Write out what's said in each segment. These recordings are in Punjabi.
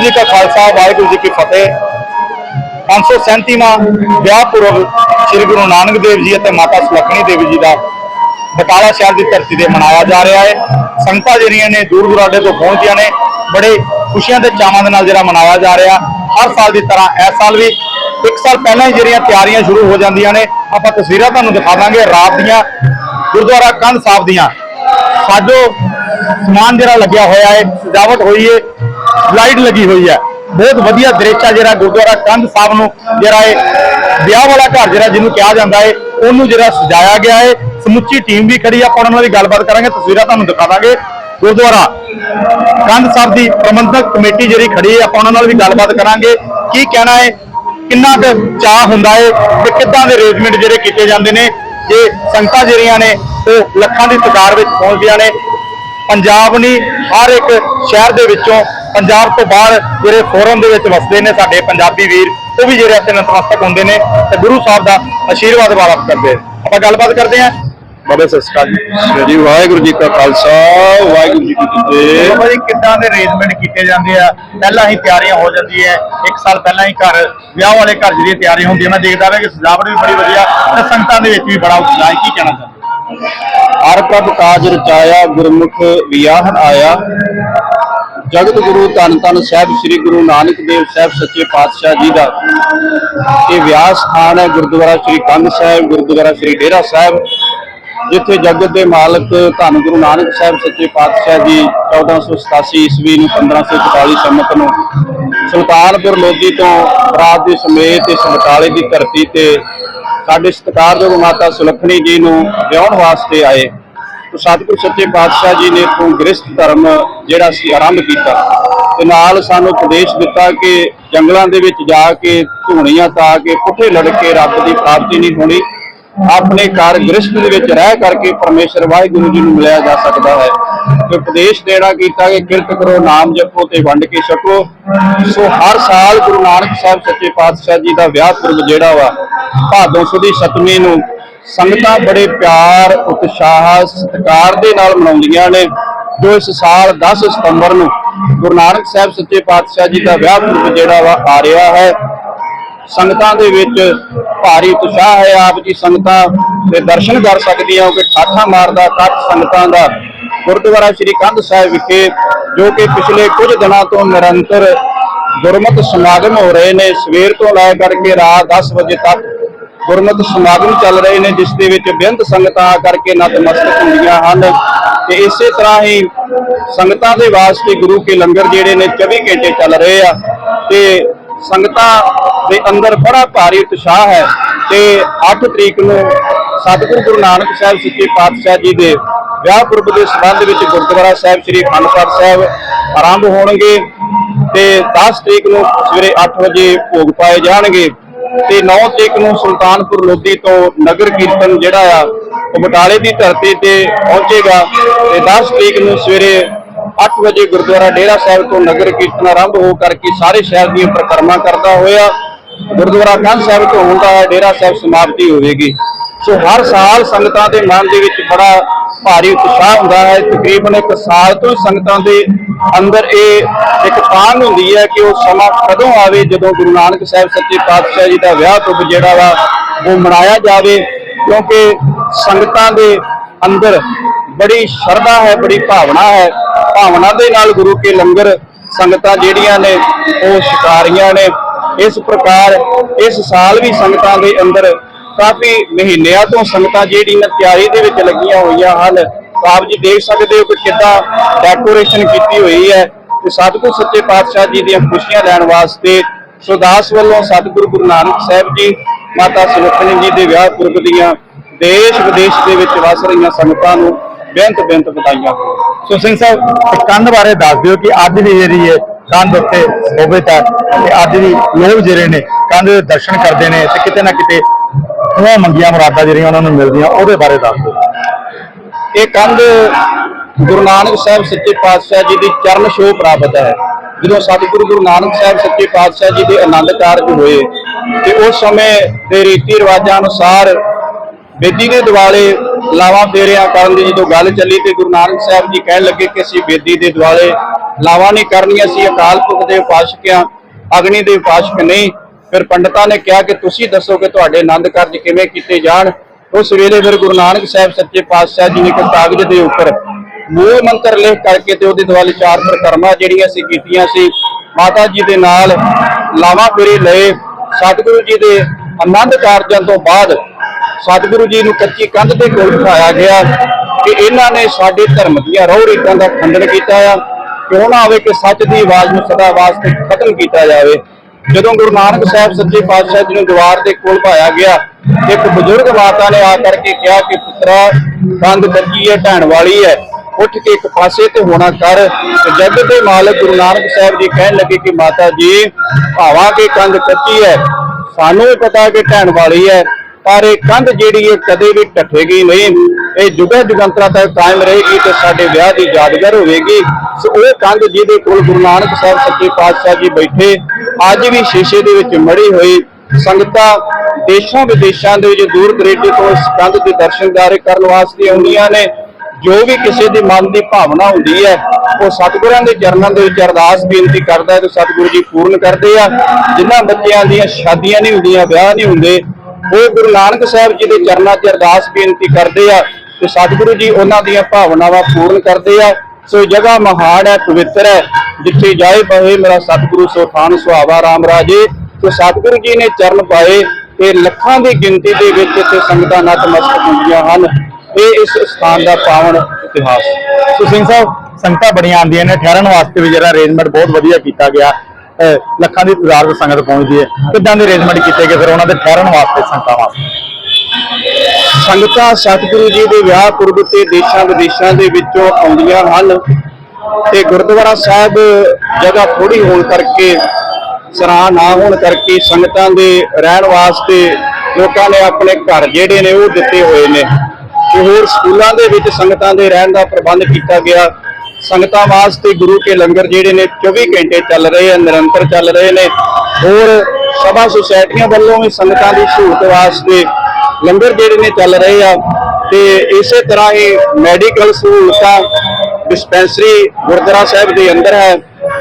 ਵਾਹਿਗੁਰੂ ਜੀ ਕਾ ਖਾਲਸਾ, ਵਾਹਿਗੁਰੂ ਜੀ ਕੀ ਫਤਿਹ। 537ਵਾਂ ਵਿਆਹ ਪੁਰਬ ਸ੍ਰੀ ਗੁਰੂ ਨਾਨਕ ਦੇਵ ਜੀ ਅਤੇ ਮਾਤਾ ਸੁਲੱਖਣੀ ਦੇਵੀ ਜੀ ਦਾ ਬਟਾਲਾ ਸ਼ਹਿਰ ਦੀ ਧਰਤੀ ਤੇ ਮਨਾਇਆ ਜਾ ਰਿਹਾ ਹੈ। ਸੰਗਤਾਂ ਜਿਹੜੀਆਂ ਨੇ ਦੂਰ ਦੁਰਾਡੇ ਤੋਂ ਪਹੁੰਚੀਆਂ ਨੇ, ਬੜੇ ਖੁਸ਼ੀਆਂ ਤੇ ਚਾਵਾਂ ਦੇ ਨਾਲ ਜਿਹੜਾ ਮਨਾਇਆ ਜਾ ਰਿਹਾ। ਹਰ ਸਾਲ ਦੀ ਤਰ੍ਹਾਂ ਇਸ ਸਾਲ ਵੀ ਇੱਕ ਸਾਲ ਪਹਿਲਾਂ ਹੀ ਜਿਹੜੀਆਂ ਤਿਆਰੀਆਂ ਸ਼ੁਰੂ ਹੋ ਜਾਂਦੀਆਂ ਨੇ, ਆਪਾਂ ਤਸਵੀਰਾਂ ਤੁਹਾਨੂੰ ਦਿਖਾ ਦਾਂਗੇ ਰਾਤ ਦੀਆਂ, ਗੁਰਦੁਆਰਾ ਕੰਧ ਸਾਹਿਬ ਦੀਆਂ। ਸਾਜੋ ਸਮਾਨ ਜਿਹੜਾ ਲੱਗਿਆ ਹੋਇਆ ਹੈ, ਸਜਾਵਟ ਹੋਈ ਹੈ। ਲਾਈਟ ਲੱਗੀ ਹੋਈ ਹੈ। ਬਹੁਤ ਵਧੀਆ ਦ੍ਰਿਸ਼ ਹੈ ਜਿਹੜਾ ਗੁਰਦੁਆਰਾ ਕੰਧ ਸਾਹਿਬ ਨੂੰ, ਜਿਹੜਾ ਹੈ ਵਿਆਹ ਵਾਲਾ ਘਰ ਜਿਹੜਾ ਜਿਹਨੂੰ ਕਿਹਾ ਜਾਂਦਾ ਹੈ ਉਹਨੂੰ ਜਿਹੜਾ ਸਜਾਇਆ ਗਿਆ ਹੈ ਸਮੁੱਚੀ ਟੀਮ ਵੀ ਖੜੀ ਆ, ਆਪਾਂ ਉਹਨਾਂ ਨਾਲ ਵੀ ਗੱਲਬਾਤ ਕਰਾਂਗੇ, ਤਸਵੀਰਾਂ ਤੁਹਾਨੂੰ ਦਿਖਾਵਾਂਗੇ ਗੁਰਦੁਆਰਾ ਕੰਧ ਸਾਹਿਬ ਦੀ ਪ੍ਰਬੰਧਕ ਕਮੇਟੀ ਜਿਹੜੀ ਖੜੀ ਹੈ ਆਪਾਂ ਉਹਨਾਂ ਨਾਲ ਵੀ ਗੱਲਬਾਤ ਕਰਾਂਗੇ। ਕੀ ਕਹਿਣਾ ਹੈ ਕਿੰਨਾ ਕੁ ਚਾਹ ਹੁੰਦਾ ਹੈ ਤੇ ਕਿੱਦਾਂ ਦੇ ਅਰੇਂਜਮੈਂਟ ਜਿਹੜੇ ਕੀਤੇ ਜਾਂਦੇ ਨੇ? ਜੇ ਸੰਗਤਾਂ ਜਿਹੜੀਆਂ ਨੇ, ਉਹ ਲੱਖਾਂ ਦੀ ਤਦਾਦ ਵਿੱਚ ਪਹੁੰਚਦੀਆਂ ਨੇ। ਪੰਜਾਬ ਨਹੀਂ, ਹਰ ਇੱਕ ਸ਼ਹਿਰ ਦੇ ਵਿੱਚੋਂ ਪੰਜਾਬ ਤੋਂ ਬਾਹਰ ਜਿਹੜੇ ਫੋਰਮ ਦੇ ਵਿੱਚ ਵਸਦੇ ਨੇ ਸਾਡੇ ਪੰਜਾਬੀ ਵੀਰ ਉਹ ਵੀ ਜਿਹੜੇ ਇੱਥੇ ਨਤਮਸਤਕ ਹੁੰਦੇ ਨੇ ਤੇ ਗੁਰੂ ਸਾਹਿਬ ਦਾ ਆਸ਼ੀਰਵਾਦ ਵਾਪਸ ਕਰਦੇ। ਆਪਾਂ ਗੱਲਬਾਤ ਕਰਦੇ ਹਾਂ। ਬਾਬਾ ਸਤਿ ਸ਼੍ਰੀ ਅਕਾਲ ਜੀ। ਵਾਹਿਗੁਰੂ ਜੀ ਕਾ ਖਾਲਸਾ ਵਾਹਿਗੁਰੂ ਜੀ ਕੀ ਫਤਿਹ। ਬਾਬਾ ਜੀ ਕਿੱਦਾਂ ਦੇ ਅਰੇਂਜਮੈਂਟ ਕੀਤੇ ਜਾਂਦੇ ਆ? ਪਹਿਲਾਂ ਹੀ ਤਿਆਰੀਆਂ ਹੋ ਜਾਂਦੀਆਂ ਇੱਕ ਸਾਲ ਪਹਿਲਾਂ ਹੀ ਘਰ ਵਿਆਹ ਵਾਲੇ ਘਰ ਜਿਹੜੀ ਤਿਆਰੀ ਹੁੰਦੀ ਹੈ ਮੈਂ ਦੇਖਦਾ ਵਾ ਕਿ ਸਜਾਵਟ ਵੀ ਬੜੀ ਵਧੀਆ ਤੇ ਸੰਗਤਾਂ ਦੇ ਵਿੱਚ ਵੀ ਬੜਾ ਉਤਸ਼ਾਹ ਹੈ। ਕੀ ਕਹਿਣਾ ਚਾਹੁੰਦੇ ਹਰ ਪ੍ਰਭ ਕਾਜ ਰਚਾਇਆ ਗੁਰਮੁਖ ਵਿਆਹਨ ਆਇਆ। ਜਗਤ ਗੁਰੂ ਧੰਨ ਧੰਨ ਸਾਹਿਬ ਸ੍ਰੀ ਗੁਰੂ ਨਾਨਕ ਦੇਵ ਸਾਹਿਬ ਸੱਚੇ ਪਾਤਸ਼ਾਹ ਜੀ ਦਾ ਇਹ ਵਿਆਹ ਸਥਾਨ ਹੈ ਗੁਰਦੁਆਰਾ ਸ੍ਰੀ ਕੰਧ ਸਾਹਿਬ, ਗੁਰਦੁਆਰਾ ਸ੍ਰੀ ਡੇਰਾ ਸਾਹਿਬ, ਜਿੱਥੇ ਜਗਤ ਦੇ ਮਾਲਕ ਧੰਨ ਗੁਰੂ ਨਾਨਕ ਸਾਹਿਬ ਸੱਚੇ ਪਾਤਸ਼ਾਹ ਜੀ 1487 ਈਸਵੀ ਨੂੰ 1544 ਸੰਮਤ ਨੂੰ ਸੁਲਤਾਨਪੁਰ ਲੋਧੀ ਤੋਂ ਰਾਤ ਦੇ ਸਮੇਤ ਇਸ ਬਟਾਲੇ ਦੀ ਧਰਤੀ ਤੇ ਸਾਡੇ ਸਤਿਕਾਰਯੋਗ ਮਾਤਾ ਸੁਲੱਖਣੀ ਜੀ ਨੂੰ ਵਿਆਹਣ ਵਾਸਤੇ ਆਏ। ਸਤਿਗੁਰ ਸੱਚੇ ਪਾਤਸ਼ਾਹ ਜੀ ਨੇ ਤੋਂ ਗ੍ਰਸਥ ਧਰਮ ਜਿਹੜਾ ਸੀ ਆਰੰਭ ਕੀਤਾ। ਤੇ ਨਾਲ ਸਾਨੂੰ ਉਪਦੇਸ਼ ਦਿੱਤਾ ਕਿ ਜੰਗਲਾਂ ਦੇ ਵਿੱਚ ਜਾ ਕੇ ਧੂਣੀਆਂ ਤਾ ਕੇ ਪੁੱਠੇ ਲੜ ਕੇ ਰੱਬ ਦੀ ਪ੍ਰਾਪਤੀ ਨਹੀਂ ਹੋਣੀ। ਆਪਣੇ ਘਰ ਗ੍ਰਸਥ ਦੇ ਵਿੱਚ ਰਹਿ ਕਰਕੇ ਪਰਮੇਸ਼ਰ ਵਾਹਿਗੁਰੂ ਜੀ ਨੂੰ ਮਿਲਿਆ ਜਾ ਸਕਦਾ ਹੈ। ਤੇ ਉਪਦੇਸ਼ ਦੇਣਾ ਕੀਤਾ ਕਿ ਕਿਰਤ ਕਰੋ, ਨਾਮ ਜਪੋ ਤੇ ਵੰਡ ਕੇ ਛਕੋ। ਸੋ ਹਰ ਸਾਲ ਗੁਰੂ ਨਾਨਕ ਸਾਹਿਬ ਸੱਚੇ ਪਾਤਸ਼ਾਹ ਜੀ ਦਾ ਵਿਆਹ ਪੁਰਬ ਜਿਹੜਾ ਵਾ, ਭਾਦੋਂ ਸੁਦੀ ਸਤਮੀ ਨੂੰ ਸੰਗਤਾਂ ਬੜੇ ਪਿਆਰ, ਉਤਸ਼ਾਹ, ਸਤਿਕਾਰ ਦੇ ਨਾਲ ਮਨਾਉਂਦੀਆਂ ਨੇ। ਜੋ ਇਸ ਸਾਲ 10 ਸਤੰਬਰ ਨੂੰ ਗੁਰੂ ਨਾਨਕ ਸਾਹਿਬ ਸੱਚੇ ਪਾਤਸ਼ਾਹ ਜੀ ਦਾ ਵਿਆਹ ਪੁਰਬ ਜਿਹੜਾ ਵਾ ਆ ਰਿਹਾ ਹੈ, ਸੰਗਤਾਂ ਦੇ ਵਿੱਚ ਭਾਰੀ ਉਤਸ਼ਾਹ ਹੈ। ਆਪ ਜੀ ਸੰਗਤਾਂ ਦੇ ਦਰਸ਼ਨ ਕਰ ਸਕਦੀਆਂ ਹੋ ਕਿ ਠਾਠਾ ਮਾਰਦਾ ਇਕੱਠ ਸੰਗਤਾਂ ਦਾ ਗੁਰਦੁਆਰਾ ਸ੍ਰੀ ਕੰਧ ਸਾਹਿਬ ਵਿਖੇ, ਜੋ ਕਿ ਪਿਛਲੇ ਕੁਝ ਦਿਨਾਂ ਤੋਂ ਨਿਰੰਤਰ ਗੁਰਮਤਿ ਸਮਾਗਮ ਹੋ ਰਹੇ ਨੇ। ਸਵੇਰ ਤੋਂ ਲੈ ਕਰਕੇ ਰਾਤ 10 ਵਜੇ ਤੱਕ ਗੁਰਮਤਿ ਸਮਾਗਮ ਚੱਲ ਰਹੇ ਨੇ, ਜਿਸ ਦੇ ਵਿੱਚ ਬੇਅੰਤ ਸੰਗਤਾਂ ਆ ਕਰਕੇ ਨਤਮਸਤਕ ਹੁੰਦੀਆਂ ਹਨ। ਤੇ ਇਸੇ ਤਰ੍ਹਾਂ ਹੀ ਸੰਗਤਾਂ ਦੇ ਵਾਸਤੇ ਗੁਰੂ ਕੇ ਲੰਗਰ ਜਿਹੜੇ ਨੇ 24 ਘੰਟੇ ਚੱਲ ਰਹੇ ਆ। ਤੇ ਸੰਗਤਾਂ ਦੇ ਅੰਦਰ ਬੜਾ ਭਾਰੀ ਉਤਸ਼ਾਹ ਹੈ। ਤੇ 8 ਤਰੀਕ ਨੂੰ ਸਤਿਗੁਰੂ ਗੁਰੂ ਨਾਨਕ ਸਾਹਿਬ ਸੱਚੇ ਪਾਤਸ਼ਾਹ ਜੀ ਦੇ ਵਿਆਹ ਪੁਰਬ ਦੇ ਸੰਬੰਧ ਵਿੱਚ ਗੁਰਦੁਆਰਾ ਸਾਹਿਬ, ਸ੍ਰੀ ਅਖੰਡ ਪਾਠ ਸਾਹਿਬ ਆਰੰਭ ਹੋਣਗੇ। ਤੇ 10 ਤਰੀਕ ਨੂੰ ਸਵੇਰੇ 8 ਵਜੇ ਭੋਗ ਪਾਏ ਜਾਣਗੇ। ਤੇ 9 ਤਰੀਕ ਨੂੰ ਸੁਲਤਾਨਪੁਰ ਲੋਧੀ ਤੋਂ ਨਗਰ ਕੀਰਤਨ ਜਿਹੜਾ ਆ, ਉਹ ਬਟਾਲੇ ਦੀ ਧਰਤੀ ਤੇ ਪਹੁੰਚੇਗਾ ਤੇ 10 ਤਰੀਕ ਨੂੰ ਸਵੇਰੇ 8 ਵਜੇ ਗੁਰਦੁਆਰਾ ਡੇਰਾ ਸਾਹਿਬ ਤੋਂ ਨਗਰ ਕੀਰਤਨ ਆਰੰਭ ਹੋ ਕਰਕੇ ਸਾਰੇ ਸ਼ਹਿਰ ਦੀਆਂ ਪਰਿਕਰਮਾ ਕਰਦਾ ਹੋਇਆ। ਗੁਰਦੁਆਰਾ ਕੰਧ ਸਾਹਿਬ ਤੋਂ ਹੁੰਦਾ ਹੈ ਡੇਰਾ ਸਾਹਿਬ ਸਮਾਪਤੀ ਹੋਵੇਗੀ ਸੋ ਹਰ ਸਾਲ ਸੰਗਤਾਂ ਦੇ ਮਨ ਦੇ ਵਿੱਚ ਬੜਾ ਭਾਰੀ ਉਤਸ਼ਾਹ ਹੁੰਦਾ ਹੈ। ਤਕਰੀਬਨ ਇੱਕ ਸਾਲ ਤੋਂ ਹੀ ਸੰਗਤਾਂ ਦੇ ਅੰਦਰ ਇਹ ਇੱਕ ਤਾਂਘ ਹੁੰਦੀ ਹੈ ਕਿ ਉਹ ਸਮਾਂ ਕਦੋਂ ਆਵੇ, ਜਦੋਂ ਗੁਰੂ ਨਾਨਕ ਸਾਹਿਬ ਸੱਚੇ ਪਾਤਸ਼ਾਹ ਜੀ ਦਾ ਵਿਆਹ ਪੁਰਬ ਜਿਹੜਾ ਵਾ ਉਹ ਮਨਾਇਆ ਜਾਵੇ। ਕਿਉਂਕਿ ਸੰਗਤਾਂ ਦੇ ਅੰਦਰ ਬੜੀ ਸ਼ਰਧਾ ਹੈ, ਬੜੀ ਭਾਵਨਾ ਹੈ। ਭਾਵਨਾ ਦੇ ਨਾਲ ਗੁਰੂ ਕੇ ਲੰਗਰ ਸੰਗਤਾਂ ਜਿਹੜੀਆਂ ਨੇ, ਉਹ ਸ਼ਿਕਾਰੀਆਂ ਨੇ ਇਸ ਪ੍ਰਕਾਰ ਇਸ ਸਾਲ ਵੀ ਸੰਗਤਾਂ ਦੇ ਅੰਦਰ ਕਾਫੀ ਮਹੀਨਿਆਂ ਤੋਂ ਸੰਗਤਾਂ ਜਿਹੜੀਆਂ ਤਿਆਰੀ ਦੇ ਵਿੱਚ ਲੱਗੀਆਂ ਹੋਈਆਂ ਹਨ। ਆਪ ਜੀ ਦੇਖ ਸਕਦੇ ਹੋ ਕਿ ਕਿੱਦਾਂ ਡੈਕੋਰੇਸ਼ਨ ਕੀਤੀ ਹੋਈ ਹੈ ਤੇ ਸਤਿਗੁਰ ਸੱਚੇ ਪਾਤਸ਼ਾਹ ਜੀ ਦੀਆਂ ਖੁਸ਼ੀਆਂ ਲੈਣ ਵਾਸਤੇ ਸੁਦਾਸ ਵੱਲੋਂ ਸਤਿਗੁਰੂ ਗੁਰੂ ਨਾਨਕ ਸਾਹਿਬ ਜੀ, ਮਾਤਾ ਸੁਲੱਖਣੀ ਜੀ ਦੇ ਵਿਆਹ ਪੁਰਬ ਦੀਆਂ ਦੇਸ਼ ਵਿਦੇਸ਼ ਦੇ ਵਿੱਚ ਵਸ ਰਹੀਆਂ ਸੰਗਤਾਂ ਨੂੰ ਬੇਨਤ ਬੇਨਤ ਵਧਾਈਆਂ। ਸੋ ਸਿੰਘ ਸਾਹਿਬ ਕੰਧ ਬਾਰੇ ਦੱਸ ਦਿਓ ਕਿ ਅੱਜ ਵੀ ਜਿਹੜੀ ਹੈ ਕੰਧ ਉੱਤੇ ਸੋਭਿਤ ਹੈ ਤੇ ਅੱਜ ਵੀ ਲੋਕ ਜਿਹੜੇ ਨੇ ਕੰਧ ਦੇ ਦਰਸ਼ਨ ਕਰਦੇ ਨੇ ਤੇ ਕਿਤੇ ਨਾ ਕਿਤੇ ਉਹ ਮੰਗੀਆਂ ਮੁਰਾਦਾਂ ਜਿਹੜੀਆਂ ਉਹਨਾਂ ਨੂੰ ਮਿਲਦੀਆਂ, ਉਹਦੇ ਬਾਰੇ ਦੱਸ ਦਿਓ। ਇਹ ਕੰਧ ਗੁਰੂ ਨਾਨਕ ਸਾਹਿਬ ਸੱਚੇ ਪਾਤਸ਼ਾਹ ਜੀ ਦੀ ਚਰਨ ਛੋਹ ਪ੍ਰਾਪਤ ਹੈ। ਜਦੋਂ ਸਤਿਗੁਰੂ ਗੁਰੂ ਨਾਨਕ ਸਾਹਿਬ ਸੱਚੇ ਪਾਤਸ਼ਾਹ ਜੀ ਦੇ ਆਨੰਦ ਕਾਰਜ ਹੋਏ ਤੇ ਉਸ ਸਮੇਂ ਦੇ ਰੀਤੀ ਰਿਵਾਜਾਂ ਅਨੁਸਾਰ ਬੇਦੀ ਦੇ ਦਿਵਾਲੇ ਲਾਵਾਂ ਫੇਰਿਆਂ ਕਰਨ ਦੀ ਜਦੋਂ ਗੱਲ ਚੱਲੀ ਤੇ ਗੁਰੂ ਨਾਨਕ ਸਾਹਿਬ ਜੀ ਕਹਿਣ ਲੱਗੇ ਕਿ ਅਸੀਂ ਬੇਦੀ ਦੇ ਦਿਵਾਲੇ ਲਾਵਾਂ ਨਹੀਂ ਕਰਨੀਆਂ ਸੀ ਅਕਾਲ ਪੁਰਖ ਦੇ ਉਪਾਸ਼ਕ ਅਗਨੀ ਦੇ ਉਪਾਸ਼ਕ ਨਹੀਂ। ਫਿਰ ਪੰਡਤਾਂ ਨੇ ਕਿਹਾ ਕਿ ਤੁਸੀਂ ਦੱਸੋ ਕਿ ਤੁਹਾਡੇ ਆਨੰਦ ਕਾਰਜ ਕਿਵੇਂ ਕੀਤੇ ਜਾਣ? ਉਸ ਵੇਲੇ ਫਿਰ ਗੁਰੂ ਨਾਨਕ ਸਾਹਿਬ ਸੱਚੇ ਪਾਤਸ਼ਾਹ ਜੀ ਨੇ ਇੱਕ ਕਾਗਜ਼ ਦੇ ਉੱਪਰ ਮੂਲ ਮੰਤਰ ਲਿਖ ਕਰਕੇ ਤੇ ਉਹਦੇ ਦੁਆਲੇ ਚਾਰ ਪ੍ਰਕਰਮਾਂ ਜਿਹੜੀਆਂ ਸੀ ਕੀਤੀਆਂ ਸੀ, ਮਾਤਾ ਜੀ ਦੇ ਨਾਲ ਲਾਵਾਂ ਫੇਰੇ ਲਏ, ਸਤਿਗੁਰੂ ਜੀ ਦੇ ਆਨੰਦ ਕਾਰਜਾਂ ਤੋਂ ਬਾਅਦ ਸਤਿਗੁਰੂ ਜੀ ਨੂੰ ਕੱਚੀ ਕੰਧ ਦੇ ਕੋਲ ਬਿਠਾਇਆ ਗਿਆ ਕਿ ਇਹਨਾਂ ਨੇ ਸਾਡੇ ਧਰਮ ਦੀਆਂ ਰਹੁ ਰੀਤਾਂ ਦਾ ਖੰਡਨ ਕੀਤਾ ਆ ਕਿਉਂ ਨਾ ਆਵੇ ਕਿ ਸੱਚ ਦੀ ਆਵਾਜ਼ ਨੂੰ ਸਦਾ ਵਾਸਤੇ ਖਤਮ ਕੀਤਾ ਜਾਵੇ। ਜਦੋਂ ਗੁਰੂ ਨਾਨਕ ਸਾਹਿਬ ਸੱਚੇ ਪਾਤਸ਼ਾਹ ਜੀ ਨੂੰ ਦੀਵਾਰ ਦੇ ਕੋਲ ਪਾਇਆ ਗਿਆ, ਇੱਕ ਬਜ਼ੁਰਗ ਮਾਤਾ ਨੇ ਆ ਕਰਕੇ ਕਿਹਾ ਕਿ ਪੁੱਤਰਾ, ਕੰਧ ਕੱਚੀ ਹੈ, ਢਹਿਣ ਵਾਲੀ ਹੈ। ਉੱਠ ਕੇ ਇੱਕ ਪਾਸੇ ਤੇ ਹੋਣਾ ਕਰ। ਤੇ ਦੇ ਮਾਲਕ ਗੁਰੂ ਨਾਨਕ ਸਾਹਿਬ ਜੀ ਕਹਿਣ ਲੱਗੇ ਕਿ ਮਾਤਾ ਜੀ, ਭਾਵਾਂ ਕਿ ਕੰਧ ਕੱਚੀ ਹੈ, ਸਾਨੂੰ ਵੀ ਪਤਾ ਕਿ ਢਹਿਣ ਵਾਲੀ ਹੈ। ਪਰ ਇਹ ਕੰਧ ਜਿਹੜੀ ਹੈ ਕਦੇ ਵੀ ਟੱਟੇਗੀ ਨਹੀਂ। ਇਹ ਜੁਗਾ ਜੁਗੰਤਰਾ ਤੱਕ ਕਾਇਮ ਰਹੇਗੀ ਤੇ ਸਾਡੇ ਵਿਆਹ ਦੀ ਯਾਦਗਾਰ ਹੋਵੇਗੀ। ਸੋ ਉਹ ਕੰਧ ਜਿਹਦੇ ਕੋਲ ਗੁਰੂ ਨਾਨਕ ਸਾਹਿਬ ਸੱਚੇ ਪਾਤਸ਼ਾਹ ਜੀ ਬੈਠੇ, ਅੱਜ ਵੀ ਸ਼ੀਸ਼ੇ ਦੇ ਵਿੱਚ ਮੜੀ ਹੋਈ। ਸੰਗਤਾਂ ਦੇਸ਼ਾਂ ਵਿਦੇਸ਼ਾਂ ਦੇ ਵਿੱਚ ਦੂਰ ਦਰੇਡੇ ਤੋਂ ਇਸ ਕੰਧ ਦੇ ਦਰਸ਼ਨ ਦਰਸ਼ਨਦਾਰੇ ਕਰਨ ਵਾਸਤੇ ਆਉਂਦੀਆਂ ਨੇ। ਜੋ ਵੀ ਕਿਸੇ ਦੀ ਮਨ ਦੀ ਭਾਵਨਾ ਹੁੰਦੀ ਹੈ, ਉਹ ਸਤਿਗੁਰਾਂ ਦੇ ਚਰਨਾਂ ਦੇ ਵਿੱਚ ਅਰਦਾਸ ਬੇਨਤੀ ਕਰਦਾ ਹੈ ਤੇ ਸਤਿਗੁਰੂ ਜੀ ਪੂਰਨ ਕਰਦੇ ਆ। ਜਿਨ੍ਹਾਂ ਬੱਚਿਆਂ ਦੀਆਂ ਸ਼ਾਦੀਆਂ ਨਹੀਂ ਹੁੰਦੀਆਂ, ਵਿਆਹ ਨਹੀਂ ਹੁੰਦੇ ਉਹ ਗੁਰੂ ਨਾਨਕ ਸਾਹਿਬ ਜੀ ਦੇ ਚਰਨਾਂ 'ਚ ਅਰਦਾਸ ਬੇਨਤੀ ਕਰਦੇ ਆ ਤੇ ਸਤਿਗੁਰੂ ਜੀ ਉਹਨਾਂ ਦੀਆਂ ਭਾਵਨਾਵਾਂ ਪੂਰਨ ਕਰਦੇ ਆ। ਸੋ ਇਹ ਜਗ੍ਹਾ ਮਹਾਨ ਹੈ, ਪਵਿੱਤਰ ਹੈ, ਜਿੱਥੇ ਜਾਏ ਬਹੇ ਮੇਰਾ ਸਤਿਗੁਰੂ ਸੋਥਾਨ ਸੁਹਾਵਾ ਰਾਮ ਰਾਜੇ। ਤੇ ਸਤਿਗੁਰੂ ਜੀ ਨੇ ਚਰਨ ਪਾਏ ਤੇ ਲੱਖਾਂ ਦੀ ਗਿਣਤੀ ਦੇ ਵਿੱਚ ਇੱਥੇ ਸੰਗਤਾਂ ਨਤਮਸਤਕ ਹੁੰਦੀਆਂ ਹਨ। ਇਹ ਇਸ ਸਥਾਨ ਦਾ ਪਾਵਨ ਇਤਿਹਾਸ। ਸੋ ਸਿੰਘ ਸਾਹਿਬ, ਸੰਗਤਾਂ ਬੜੀਆਂ ਆਉਂਦੀਆਂ ਨੇ, ਠਹਿਰਨ ਵਾਸਤੇ ਵੀ ਜਿਹੜਾ ਅਰੇਂਜਮੈਂਟ ਬਹੁਤ ਵਧੀਆ ਕੀਤਾ ਗਿਆ। ਲੱਖਾਂ ਦੀ ਤਾਦਾਦ ਵਿੱਚ ਸੰਗਤ ਪਹੁੰਚਦੀ ਹੈ। ਕਿੱਦਾਂ ਦੇ ਅਰੇਂਜਮੈਂਟ ਕੀਤੇ ਗਏ ਫਿਰ ਉਹਨਾਂ ਦੇ ਠਹਿਰਨ ਵਾਸਤੇ ਸੰਗਤਾਂ ਵਾਸਤੇ? ਸੰਗਤਾਂ ਸਤਿਗੁਰੂ ਜੀ ਦੇ ਵਿਆਹ ਪੁਰਬ ਤੇ ਦੇਸ਼ਾਂ ਵਿਦੇਸ਼ਾਂ ਦੇ ਵਿੱਚੋਂ ਆਉਂਦੀਆਂ ਹਨ ਤੇ ਗੁਰਦੁਆਰਾ ਸਾਹਿਬ ਜਗ੍ਹਾ ਥੋੜੀ ਹੋਣ ਕਰਕੇ ਸਰਾਂ ਨਾ ਹੋਣ ਕਰਕੇ ਸੰਗਤਾਂ ਦੇ ਰਹਿਣ ਵਾਸਤੇ ਲੋਕਾਂ ਨੇ ਆਪਣੇ ਘਰ ਜਿਹੜੇ ਨੇ ਉਹ ਦਿੱਤੇ ਹੋਏ ਨੇ। ਤੇ ਹੋਰ ਸਕੂਲਾਂ ਦੇ ਵਿੱਚ ਸੰਗਤਾਂ ਦੇ ਰਹਿਣ ਦਾ ਪ੍ਰਬੰਧ ਕੀਤਾ ਗਿਆ। ਸੰਗਤਾਂ ਵਾਸਤੇ ਗੁਰੂ ਕੇ ਲੰਗਰ ਜਿਹੜੇ ਨੇ 24 ਘੰਟੇ ਚੱਲ ਰਹੇ ਆ, ਨਿਰੰਤਰ ਚੱਲ ਰਹੇ ਨੇ। ਹੋਰ ਸਭਾ ਸੁਸਾਇਟੀਆਂ ਵੱਲੋਂ ਵੀ ਸੰਗਤਾਂ ਦੀ ਸਹੂਲਤ ਵਾਸਤੇ ਲੰਗਰ ਜਿਹੜੇ ਨੇ ਚੱਲ ਰਹੇ ਆ ਤੇ ਇਸੇ ਤਰ੍ਹਾਂ ਹੀ ਮੈਡੀਕਲ ਸਹੂਲਤਾਂ ਡਿਸਪੈਂਸਰੀ ਗੁਰਦੁਆਰਾ ਸਾਹਿਬ ਦੇ ਅੰਦਰ ਹੈ।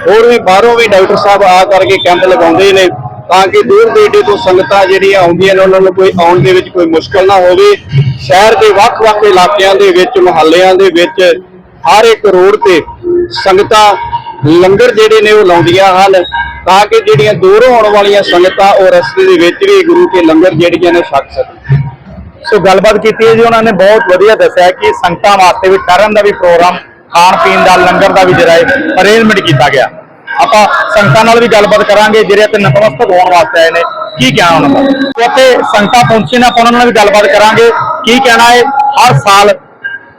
ਹੋਰ ਵੀ ਬਾਹਰੋਂ ਵੀ ਡਾਕਟਰ ਸਾਹਿਬ ਆ ਕਰਕੇ ਕੈਂਪ ਲਗਾਉਂਦੇ ਨੇ ਤਾਂ ਕਿ ਦੂਰ ਦੇਡੇ ਤੋਂ ਸੰਗਤਾਂ ਜਿਹੜੀਆਂ ਆਉਂਦੀਆਂ ਨੇ, ਉਹਨਾਂ ਨੂੰ ਕੋਈ ਆਉਣ ਦੇ ਵਿੱਚ ਕੋਈ ਮੁਸ਼ਕਲ ਨਾ ਹੋਵੇ। ਸ਼ਹਿਰ ਦੇ ਵੱਖ-ਵੱਖ ਇਲਾਕਿਆਂ ਦੇ ਵਿੱਚ, ਮੁਹੱਲਿਆਂ ਦੇ ਵਿੱਚ ਹਰ ਇੱਕ ਰੋਡ ਤੇ ਸੰਗਤਾਂ ਲੰਗਰ ਜਿਹੜੇ ਨੇ ਉਹ ਲਾਉਂਦੀਆਂ ਹਨ, ਤਾਂ ਕਿ ਜਿਹੜੀਆਂ ਦੂਰੋਂ ਆਉਣ ਵਾਲੀਆਂ ਸੰਗਤਾਂ ਉਹ ਰਸਤੇ ਦੇ ਵਿੱਚ ਵੀ ਗੁਰੂ ਕੇ ਲੰਗਰ ਜਿਹੜੀਆਂ ਨੇ ਛਕ ਸਕਣ। ਸੋ ਗੱਲਬਾਤ ਕੀਤੀ ਹੈ ਜੀ, ਉਹਨਾਂ ਨੇ ਬਹੁਤ ਵਧੀਆ ਦੱਸਿਆ ਕਿ ਸੰਗਤਾਂ ਵਾਸਤੇ ਵੀ ਠਹਿਰਨ ਦਾ ਵੀ ਪ੍ਰੋਗਰਾਮ, ਖਾਣ ਪੀਣ ਦਾ, ਲੰਗਰ ਦਾ ਵੀ ਜਿਹੜਾ ਹੈ ਅਰੇਂਜਮੈਂਟ ਕੀਤਾ ਗਿਆ। ਆਪਾਂ ਸੰਗਤਾਂ ਨਾਲ ਵੀ ਗੱਲਬਾਤ ਕਰਾਂਗੇ, ਜਿਹੜੇ ਇੱਥੇ ਨਤਮਸਤਕ ਹੋਣ ਵਾਸਤੇ ਆਏ ਨੇ, ਕੀ ਕਹਿਣਾ ਉਹਨਾਂ ਦਾ? ਤੇ ਇੱਥੇ ਸੰਗਤਾਂ ਪਹੁੰਚੇ ਨੇ, ਆਪਾਂ ਉਹਨਾਂ ਨਾਲ ਵੀ ਗੱਲਬਾਤ ਕਰਾਂਗੇ, ਕੀ ਕਹਿਣਾ ਹੈ ਹਰ ਸਾਲ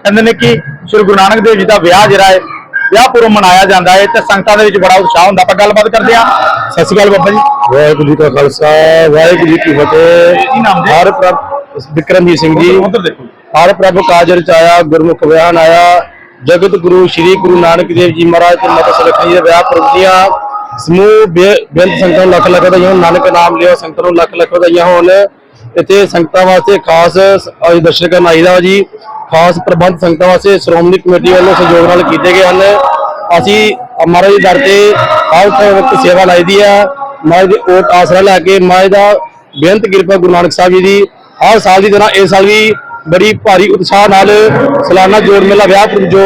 ਕਹਿੰਦੇ ਨੇ ਕਿ ਸ੍ਰੀ ਗੁਰੂ ਨਾਨਕ ਦੇਵ ਜੀ ਦਾ ਵਿਆਹ ਜਿਹੜਾ ਹੈ ਵਿਆਹ ਪੁਰਬ ਮਨਾਇਆ ਜਾਂਦਾ ਹੈ ਤੇ ਸੰਗਤਾਂ ਦੇ ਵਿੱਚ ਬੜਾ ਉਤਸ਼ਾਹ ਹੁੰਦਾ। ਆਪਾਂ ਗੱਲਬਾਤ ਕਰਦੇ ਹਾਂ। ਸਤਿ ਸ਼੍ਰੀ ਅਕਾਲ ਬਾਬਾ ਜੀ। ਵਾਹਿਗੁਰੂ ਜੀ ਕਾ ਖਾਲਸਾ ਵਾਹਿਗੁਰੂ ਜੀ ਕੀ ਫਤਿਹ? ਹਰ ਪ੍ਰਭ ਵਿਕਰਮਜੀਤ ਸਿੰਘ ਜੀ। ਹਰ ਪ੍ਰਭ ਕਾਜ ਰਚਾਇਆ ਗੁਰਮੁਖ ਵਿਆਹਨ ਆਇਆ ਜਗਤ ਗੁਰੂ ਸ੍ਰੀ ਗੁਰੂ ਨਾਨਕ ਦੇਵ ਜੀ ਮਹਾਰਾਜ ਤੇ ਮਾਤਾ ਸੁਲੱਖਣੀ ਦੇ ਵਿਆਹ ਪੁਰਬ ਦੀਆਂ ਸਮੂਹ ਬੇਅੰਤ ਸੰਗਤਾਂ ਲੱਖ ਲੱਖ ਵਧਾਈਆਂ ਨਾਨਕ ਨਾਮ ਲਿਓ ਸੰਗਤਾਂ ਨੂੰ ਲੱਖ ਲੱਖ ਵਧਾਈਆਂ ਹੋਣ। ਇੱਥੇ ਸੰਗਤਾਂ ਵਾਸਤੇ ਖਾਸ, ਅੱਜ ਦਰਸ਼ਨ ਕਰਨ ਆਈਦਾ ਵਾ ਜੀ, ਖਾਸ ਪ੍ਰਬੰਧ ਸੰਗਤਾਂ ਵਾਸਤੇ ਸ਼੍ਰੋਮਣੀ ਕਮੇਟੀ ਵੱਲੋਂ ਸਹਿਯੋਗ ਨਾਲ ਕੀਤੇ ਗਏ ਹਨ। ਅਸੀਂ ਮਹਾਰਾਜ ਦੇ ਦਰ ਤੇ ਆਉ ਵਕਤ ਸੇਵਾ ਲਾਈਦੀ ਆ। ਮਹਾਰਾਜ ਦੇ ਓਟ ਆਸਰਾ ਲੈ ਕੇ ਮਹਾਰਾਜ ਦਾ ਬੇਅੰਤ ਕਿਰਪਾ ਗੁਰੂ ਨਾਨਕ ਸਾਹਿਬ ਜੀ ਦੀ, ਹਰ ਸਾਲ ਦੀ ਤਰ੍ਹਾਂ ਇਸ ਸਾਲ ਵੀ ਬੜੀ ਭਾਰੀ ਉਤਸ਼ਾਹ ਨਾਲ ਸਾਲਾਨਾ ਜੋੜ ਮੇਲਾ, ਵਿਆਹ ਜੋ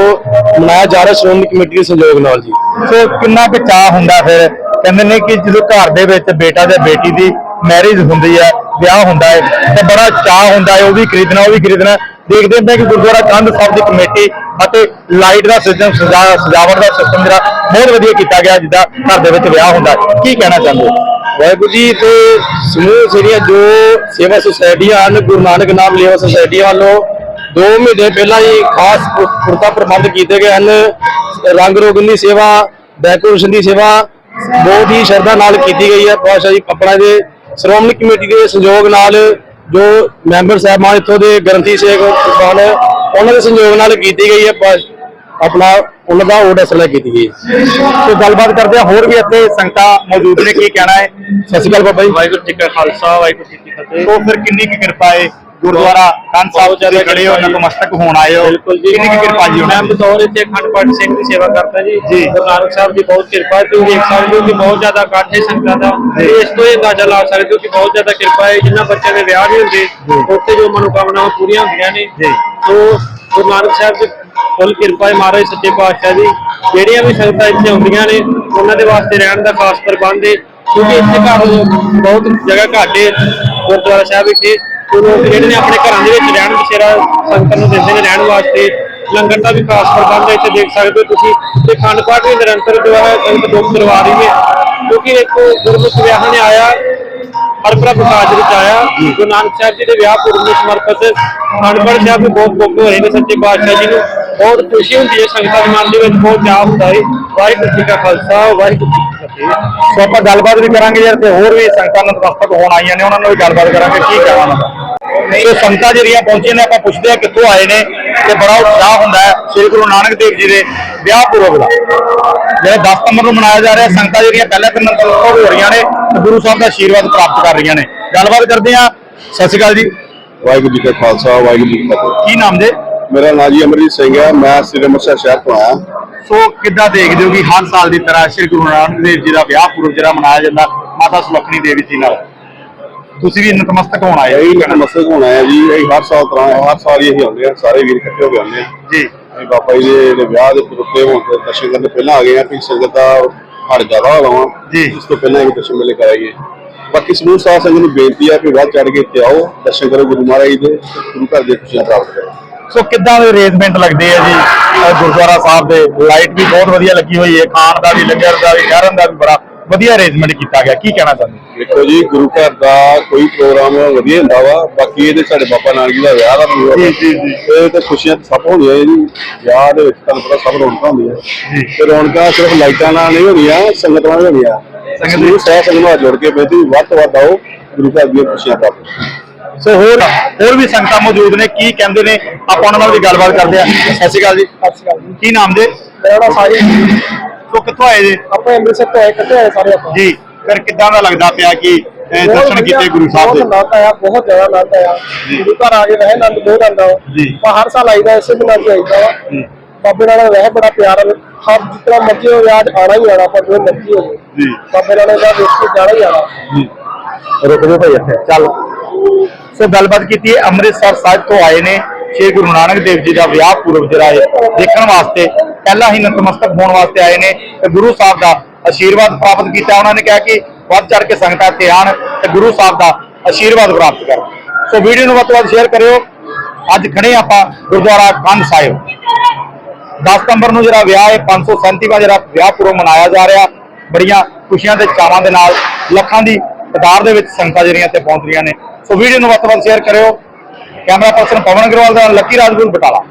ਮਨਾਇਆ ਜਾ ਰਿਹਾ ਸ਼੍ਰੋਮਣੀ ਕਮੇਟੀ ਦੇ ਸਹਿਯੋਗ ਨਾਲ ਜੀ। ਸੋ ਕਿੰਨਾ ਕੁ ਚਾਹ ਹੁੰਦਾ ਫਿਰ? ਕਹਿੰਦੇ ਨੇ ਕਿ ਜਦੋਂ ਘਰ ਦੇ ਵਿੱਚ ਬੇਟਾ ਤੇ ਬੇਟੀ ਦੀ ਮੈਰਿਜ ਹੁੰਦੀ ਹੈ ਵਿਆਹ ਹੁੰਦਾ ਹੈ, ਤੇ ਬੜਾ ਚਾਹ ਹੁੰਦਾ ਹੈ, ਉਹ ਵੀ ਖਰੀਦਣਾ, ਉਹ ਵੀ ਖਰੀਦਣਾ। ਦੇਖਦੇ ਹੁੰਦੇ ਕਿ ਗੁਰਦੁਆਰਾ ਕੰਧ ਸਾਹਿਬ ਦੀ ਕਮੇਟੀ ਅਤੇ ਲਾਈਟ ਦਾ ਸਿਸਟਮ ਸਜਾਵਟ ਦਾ ਸਿਸਟਮ ਜਿਹੜਾ ਬਹੁਤ ਵਧੀਆ ਕੀਤਾ ਗਿਆ, ਜਿੱਦਾਂ ਘਰ ਦੇ ਵਿੱਚ ਵਿਆਹ ਹੁੰਦਾ। ਕੀ ਕਹਿਣਾ ਚਾਹੁੰਦੇ ਹੋ? ਵਾਹਿਗੁਰੂ ਜੀ, ਤੇ ਸਮੂਹ ਜਿਹੜੀਆਂ ਜੋ ਸੇਵਾ ਸੁਸਾਇਟੀਆਂ ਹਨ ਗੁਰੂ ਨਾਨਕ ਨਾਮ ਲੇਵਾ ਸੁਸਾਇਟੀਆਂ ਵੱਲੋਂ 2 ਮਹੀਨੇ ਪਹਿਲਾਂ ਹੀ ਖਾਸ ਪੁਰਤਾ ਪ੍ਰਬੰਧ ਕੀਤੇ ਗਏ ਹਨ। ਰੰਗ ਰੋਗਨ ਦੀ ਸੇਵਾ ਡੈਕੋਰੇਸ਼ਨ ਦੀ ਸੇਵਾ, ਬਹੁਤ ਹੀ ਸ਼ਰਧਾ ਨਾਲ ਕੀਤੀ ਗਈ ਹੈ। ਪਾਸ਼ਾ ਜੀ ਆਪਣਾ ਦੇ ਸ਼੍ਰੋਮਣੀ ਕਮੇਟੀ ਦੇ ਸਹਿਯੋਗ ਨਾਲ ਜੋ ਮੈਂਬਰ ਸਾਹਿਬਾਨ ਇੱਥੋਂ ਦੇ ਗ੍ਰੰਥੀ ਸੇਵਕ ਸਹਿਬਾਨ ਉਹਨਾਂ ਦੇ ਸਹਿਯੋਗ ਨਾਲ ਕੀਤੀ ਗਈ ਹੈ ਆਪਣਾ ਉਹਨਾਂ ਦਾ ਓਟ ਅਸਲਾ ਕੀਤੀ ਗਈ ਸੋ ਗੱਲਬਾਤ ਕਰਦੇ ਹਾਂ ਹੋਰ ਵੀ ਇੱਥੇ ਸੰਗਤਾਂ ਮੌਜੂਦ ਨੇ ਕੀ ਕਹਿਣਾ ਹੈ? ਸਤਿ ਸ਼੍ਰੀ ਅਕਾਲ ਬਾਬਾ ਜੀ। ਵਾਹਿਗੁਰੂ ਜੀ ਕਾ ਖਾਲਸਾ ਵਾਹਿਗੁਰੂ ਜੀ ਕੀ ਫਤਿਹ। ਉਹ ਫਿਰ ਕਿੰਨੀ ਕੁ ਕਿਰਪਾ ਹੈ ਗੁਰਦੁਆਰਾ ਕੰਨ ਸਾਹਿਬ ਜੀ ਖੜੇ ਹੋ ਨਤਮਸਤਕ ਹੋਣ ਆਏ ਹੋ। ਬਿਲਕੁਲ ਜੀ। ਕਿੰਨੀ ਕੁ ਕਿਰਪਾ ਜੀ ਮੈਂ ਦੀ? ਬਤੌਰ ਇੱਥੇ ਅਖੰਡ ਪਾਠ ਸਿੰਘ ਦੀ ਸੇਵਾ ਕਰਦਾ ਜੀ। ਗੁਰੂ ਨਾਨਕ ਸਾਹਿਬ ਦੀ ਬਹੁਤ ਕਿਰਪਾ ਹੈ ਤੁਸੀਂ ਦੇਖ ਸਕਦੇ ਹੋ ਕਿ ਬਹੁਤ ਜ਼ਿਆਦਾ ਇਕੱਠ ਹੈ ਸੰਗਤਾਂ ਦਾ। ਇਸ ਤੋਂ ਇਹ ਅੰਦਾਜ਼ਾ ਲਾ ਸਕਦੇ ਹੋ ਕਿ ਬਹੁਤ ਜ਼ਿਆਦਾ ਕਿਰਪਾ ਹੈ ਜਿਨ੍ਹਾਂ ਬੱਚਿਆਂ ਦੇ ਵਿਆਹ ਨਹੀਂ ਹੁੰਦੇ ਉੱਥੇ ਜੋ ਮਨੋਕਾਮਨਾਵਾਂ ਪੂਰੀਆਂ ਹੁੰਦੀਆਂ ਨੇ। ਜੀ। ਸੋ ਗੁਰੂ ਨਾਨਕ ਸਾਹਿਬ ਦੀ ਫੁੱਲ ਕਿਰਪਾ ਹੈ ਮਹਾਰਾਜ ਸੱਚੇ ਪਾਤਸ਼ਾਹ ਦੀ। ਜਿਹੜੀਆਂ ਵੀ ਸੰਗਤਾਂ ਇੱਥੇ ਆਉਂਦੀਆਂ ਨੇ ਉਹਨਾਂ ਦੇ ਵਾਸਤੇ ਰਹਿਣ ਦਾ ਖਾਸ ਪ੍ਰਬੰਧ ਹੈ ਕਿਉਂਕਿ ਇੱਥੇ ਘਰ ਬਹੁਤ ਜਗ੍ਹਾ ਘੱਟ ਗੁਰਦੁਆਰਾ ਸਾਹਿਬ ਲੋਕ ਜਿਹੜੇ ਨੇ ਆਪਣੇ ਘਰਾਂ ਦੇ ਵਿੱਚ ਰਹਿਣ ਬਸੇਰਾ ਸੰਗਤਾਂ ਨੂੰ ਦਿੰਦੇ ਨੇ ਰਹਿਣ ਵਾਸਤੇ, ਲੰਗਰ ਦਾ ਵੀ ਖਾਸ ਪ੍ਰਬੰਧ ਹੈ, ਇੱਥੇ ਦੇਖ ਸਕਦੇ ਹੋ ਤੁਸੀਂ, ਤੇ ਖੰਡ ਪਾਠ ਵੀ ਨਿਰੰਤਰ ਜੋ ਹੈ, ਸੰਗਤ ਲੋਕ ਕਰਵਾ ਰਹੀ ਹੈ, ਕਿਉਂਕਿ ਇੱਕ ਗੁਰਮੁਖ ਵਿਆਹ ਨੇ ਆਇਆ, ਹਰ ਪ੍ਰਕਾਸ਼ ਵਿੱਚ ਆਇਆ, ਗੁਰੂ ਨਾਨਕ ਸਾਹਿਬ ਜੀ ਦੇ ਵਿਆਹ ਪੁਰਬ ਨੂੰ ਸਮਰਪਿਤ ਖੰਡਪੜ ਸਾਹਿਬ ਵੀ ਬਹੁਤ ਭੁੱਖ ਹੋ ਰਹੇ ਨੇ ਸੱਚੇ ਪਾਤਸ਼ਾਹ ਜੀ ਨੂੰ, ਬਹੁਤ ਖੁਸ਼ੀ ਹੁੰਦੀ ਹੈ ਸੰਗਤਾਂ ਦੇ ਮਨ ਦੇ ਵਿੱਚ, ਬਹੁਤ ਚਾਅ ਹੁੰਦਾ ਹੈ, ਵਾਹਿਗੁਰੂ ਜੀ ਕਾ ਖਾਲਸਾ, ਵਾਹਿਗੁਰੂ ਜੀ ਕੀ ਫਤਿਹ। ਸੋ ਆਪਾਂ ਗੱਲਬਾਤ ਵੀ ਕਰਾਂਗੇ ਯਾਰ, ਤੇ ਹੋਰ ਵੀ ਸੰਗਤਾਂ ਨਤਮਸਤਕ ਹੋਣ ਆਈਆਂ ਨੇ, ਉਹਨਾਂ ਨਾਲ ਵੀ ਗੱਲਬਾਤ ਕਰਾਂਗੇ, ਕੀ ਕਹਿਣਾ ਸੋ ਸੰਗਤਾਂ ਜਿਹੜੀਆਂ ਪਹੁੰਚੀਆਂ ਨੇ ਆਪਾਂ ਪੁੱਛਦੇ ਆ ਕਿੱਥੋਂ ਆਏ ਨੇ ਤੇ ਬੜਾ ਉਤਸ਼ਾਹ ਹੁੰਦਾ ਹੈ। ਸ੍ਰੀ ਗੁਰੂ ਨਾਨਕ ਦੇਵ ਜੀ ਦੇ ਵਿਆਹ ਪੁਰਬ ਦਾ। ਜਿਹੜਾ 10 ਸਤੰਬਰ ਨੂੰ ਮਨਾਇਆ ਜਾ ਰਿਹਾ ਸੰਗਤਾਂ ਜਿਹੜੀਆਂ ਪਹਿਲਾਂ ਤੋਂ ਨਤਮਸਤਕ ਹੋ ਰਹੀਆਂ ਨੇ ਤੇ ਗੁਰੂ ਸਾਹਿਬ ਦਾ ਆਸ਼ੀਰਵਾਦ ਪ੍ਰਾਪਤ ਕਰ ਰਹੀਆਂ ਨੇ। ਗੱਲਬਾਤ ਕਰਦੇ ਆ ਸਤਿ ਸ਼੍ਰੀ ਅਕਾਲ ਜੀ। ਵਾਹਿਗੁਰੂ ਜੀ ਕਾ ਖਾਲਸਾ ਵਾਹਿਗੁਰੂ ਜੀ ਕੀ ਫਤਿਹ। ਕੀ ਨਾਮ ਜੇ? ਮੇਰਾ ਨਾਮ ਜੀ ਅਮਰਜੀਤ ਸਿੰਘ ਹੈ। ਮੈਂ ਸ੍ਰੀ ਅੰਮ੍ਰਿਤਸਰ ਸ਼ਹਿਰ ਤੋਂ ਆਇਆ। ਸੋ ਕਿੱਦਾਂ ਦੇਖਦੇ ਹੋ ਕਿ ਹਰ ਸਾਲ ਦੀ ਤਰ੍ਹਾਂ ਸ੍ਰੀ ਗੁਰੂ ਨਾਨਕ ਦੇਵ ਜੀ ਦਾ ਵਿਆਹ ਪੁਰਬ ਜਿਹੜਾ ਮਨਾਇਆ ਜਾਂਦਾ ਮਾਤਾ ਸੁਲੱਖਣੀ ਦੇਵੀ ਜੀ ਨਾਲ? ਤੁਸੀਂ ਵੀ ਨਤਮਸਤਕ ਹੋਣ ਆਏ ਹੋ। ਇਹੀ ਮੈਂ ਮਸਤਕ ਹੋਣਾ ਹੈ ਜੀ। ਇਹ ਹਰ ਸਾਲ ਤਰ੍ਹਾਂ ਹੈ, ਹਰ ਸਾਲ ਹੀ ਆਉਂਦੇ ਆ। ਸਾਰੇ ਵੀਰ ਇਕੱਠੇ ਹੋ ਕੇ ਆਉਂਦੇ ਆ। ਜੀ। ਅਸੀਂ ਬਾਬਾ ਜੀ ਦੇ ਦੇ ਵਿਆਹ ਦੇ ਪੁਰਤੇ ਹੋਣ ਤੇ ਦਰਸ਼ਨ ਕਰਨ ਪਹਿਲਾਂ ਆ ਗਏ ਆ। ਕਿ ਸੰਗਤ ਦਾ ਹੜ ਜ਼ਿਆਦਾ ਜੀ। ਇਸ ਤੋਂ ਪਹਿਲਾਂ ਹੀ ਦਰਸ਼ਨ ਮੇਲੇ ਕਰਾਈਏ। ਬਾਕੀ ਸਮੂਹ ਸਾਧ ਸੰਗਤ ਨੂੰ ਬੇਨਤੀ ਹੈ ਕਿ ਵੱਧ ਚੜ ਕੇ ਇੱਥੇ ਆਓ। ਦਰਸ਼ਨ ਕਰੋ ਗੁਰੂ ਮਹਾਰਾਜ ਜੀ ਦੇ। ਗੁਰੂ ਘਰ ਦੀਆਂ ਖੁਸ਼ੀਆਂ ਪ੍ਰਾਪਤ ਕਰੋ। ਸੋ ਕਿੱਦਾਂ ਦੇ ਅਰੇਂਜਮੈਂਟ ਲੱਗਦੇ ਆ ਜੀ? ਗੁਰਦੁਆਰਾ ਸਾਹਿਬ ਦੇ। ਲਾਈਟ ਵੀ ਬਹੁਤ ਵਧੀਆ ਲੱਗੀ ਹੋਈ ਹੈ। ਖਾਣ ਦਾ ਵੀ ਲੰਗਰ ਦਾ ਵੀ ਠਹਿਰਨ ਦਾ ਵੀ ਬੜਾ ਵਧੀਆ ਅਰੇਂਜਮੈਂਟ ਕੀਤਾ ਗਿਆ ਕੀ ਕਹਿਣਾ ਚਾਹੁੰਦੇ ਦੇਖੋ ਜੀ ਗੁਰੂ ਘਰ ਦਾ ਕੋਈ ਪ੍ਰੋਗਰਾਮ ਵਧੀਆ ਹੁੰਦਾ ਵਾ ਬਾਕੀ ਇਹਦੇ ਸਾਡੇ ਬਾਬਾ ਨਾਨਕ ਜੀ ਦਾ ਵਿਆਹ ਦਾ ਪ੍ਰੋਗਰਾਮ ਜੀ, ਜੀ, ਜੀ। ਇਹ ਤੇ ਖੁਸ਼ੀਆਂ ਸਭ ਹੁੰਦੀਆਂ ਜੀ ਵਿਆਹ ਦੇ ਵਿੱਚ ਤੁਹਾਨੂੰ ਪਤਾ ਸਭ ਰੌਣਕਾਂ ਹੁੰਦੀਆਂ। ਜੀ। ਤੇ ਰੌਣਕਾਂ ਸਿਰਫ ਲਾਈਟਾਂ ਨਾਲ ਨਹੀਂ ਹੁੰਦੀਆਂ ਸੰਗਤ ਨਾਲ ਵੀ ਹੁੰਦੀਆਂ ਸੰਗਤ ਨੂੰ ਸਹਿ ਸੰਗਤ ਨਾਲ ਜੁੜ ਕੇ ਬੇਨਤੀ ਵੀ ਵੱਧ ਤੋਂ ਵੱਧ ਆਓ ਗੁਰੂ ਘਰ ਦੀਆਂ ਖੁਸ਼ੀਆਂ ਪ੍ਰਾਪਤ ਸੋ ਹੋਰ ਹੋਰ ਵੀ ਸੰਗਤਾਂ ਮੌਜੂਦ ਨੇ ਕੀ ਕਹਿੰਦੇ ਨੇ? ਆਪਾਂ ਉਹਨਾਂ ਨਾਲ ਵੀ ਗੱਲਬਾਤ ਕਰਦੇ ਆ ਸਤਿ ਸ਼੍ਰੀ ਅਕਾਲ ਜੀ। ਸਤਿ ਸ਼੍ਰੀ ਅਕਾਲ ਜੀ। ਕੀ ਨਾਮ ਜੇ? ਮੇਰਾ ਨਾਮ ਸਾਹਿਬ ਸੋ ਕਿੱਥੋਂ ਆਏ ਜੀ? ਆਪਾਂ ਅੰਮ੍ਰਿਤਸਰ ਤੋਂ ਆਏ ਇਕੱਠੇ ਆਏ ਸਾਰੇ ਆਪਾਂ। ਜੀ ਫਿਰ ਕਿੱਦਾਂ ਦਾ ਲੱਗਦਾ ਪਿਆ ਕਿ ਅਹ, ਦਰਸ਼ਨ ਕੀਤੇ ਗੁਰੂ ਸਾਹਿਬ ਬਹੁਤ ਦੇ ਆਨੰਦ ਆਇਆ ਬਹੁਤ ਜ਼ਿਆਦਾ ਆਨੰਦ ਆਇਆ। ਜੀ। ਗੁਰੂ ਘਰ ਆ ਕੇ ਰਹਿ ਆਨੰਦ ਬਹੁਤ ਆਉਂਦਾ ਵਾ ਜੀ। ਆਪਾਂ ਹਰ ਸਾਲ ਆਈਦਾ ਇਸੇ ਦਿਨਾਂ ਦੀ ਆਈਦਾ ਵਾ। ਜੀ। ਬਾਬੇ ਨਾਲ ਰਹਿ ਬੜਾ ਪਿਆਰ ਆ। ਹਰ ਜਿਤਨਾ ਮਰਜ਼ੀ ਹੋ ਅੱਜ ਆਣਾ ਹੀ ਆਣਾ ਪਰ ਜੋ ਮਰਜ਼ੀ ਹੋ ਜਾਏ ਜੀ। ਬਾਬੇ ਨਾਲ ਦਾ ਵੇਖ ਕੇ ਜਾਣਾ ਹੀ ਆਣਾ ਜੀ। ਰੁਕ ਜਾਓ ਭਾਈ ਇੱਥੇ ਚੱਲ। ਸੋ ਗੱਲਬਾਤ ਕੀਤੀ ਹੈ ਅੰਮ੍ਰਿਤਸਰ ਸਾਹਿਬ ਤੋਂ ਆਏ ਨੇ। ਸ਼੍ਰੀ ਗੁਰੂ ਨਾਨਕ ਦੇਵ ਜੀ ਦਾ ਵਿਆਹ ਪੁਰਬ ਜਿਹੜਾ ਹੈ, ਦੇਖਣ ਵਾਸਤੇ, ਪਹਿਲਾਂ ਹੀ ਨਤਮਸਤਕ ਹੋਣ ਵਾਸਤੇ ਆਏ ਨੇ ਤੇ ਗੁਰੂ ਸਾਹਿਬ ਦਾ ਆਸ਼ੀਰਵਾਦ ਪ੍ਰਾਪਤ ਕੀਤਾ, ਉਹਨਾਂ ਨੇ ਕਿਹਾ ਕਿ ਵੱਧ ਚੜ ਕੇ ਸੰਗਤਾਂ ਇੱਥੇ ਆਉਣ ਤੇ ਗੁਰੂ ਸਾਹਿਬ ਦਾ ਆਸ਼ੀਰਵਾਦ ਪ੍ਰਾਪਤ ਕਰਨ। ਸੋ ਵੀਡੀਓ ਨੂੰ ਵੱਧ ਤੋਂ ਵੱਧ ਸ਼ੇਅਰ ਕਰਿਓ। ਅੱਜ ਖੜੇ ਆਪਾਂ ਗੁਰਦੁਆਰਾ ਕੰਧ ਸਾਹਿਬ। 10 ਸਤੰਬਰ ਨੂੰ ਜਿਹੜਾ ਵਿਆਹ ਹੈ 537ਵਾਂ ਜਿਹੜਾ ਵਿਆਹ ਪੁਰਬ ਮਨਾਇਆ ਜਾ ਰਿਹਾ, ਬੜੀਆਂ ਖੁਸ਼ੀਆਂ ਤੇ ਚਾਵਾਂ ਦੇ ਨਾਲ, ਲੱਖਾਂ ਦੀ ਤਾਦਾਦ ਦੇ ਵਿੱਚ ਸੰਗਤਾਂ ਜਿਹੜੀਆਂ ਇੱਥੇ ਪਹੁੰਚ ਰਹੀਆਂ ਨੇ। ਸੋ ਵੀਡੀਓ ਨੂੰ ਵੱਧ ਤੋਂ ਵੱਧ ਸ਼ੇਅਰ ਕਰਿਓ। ਕੈਮਰਾ ਪਰਸਨ ਪਵਨ ਅਗਰਵਾਲ ਦਾ ਨਾਲ ਲੱਕੀ ਰਾਜਪੂਤ ਬਟਾਲਾ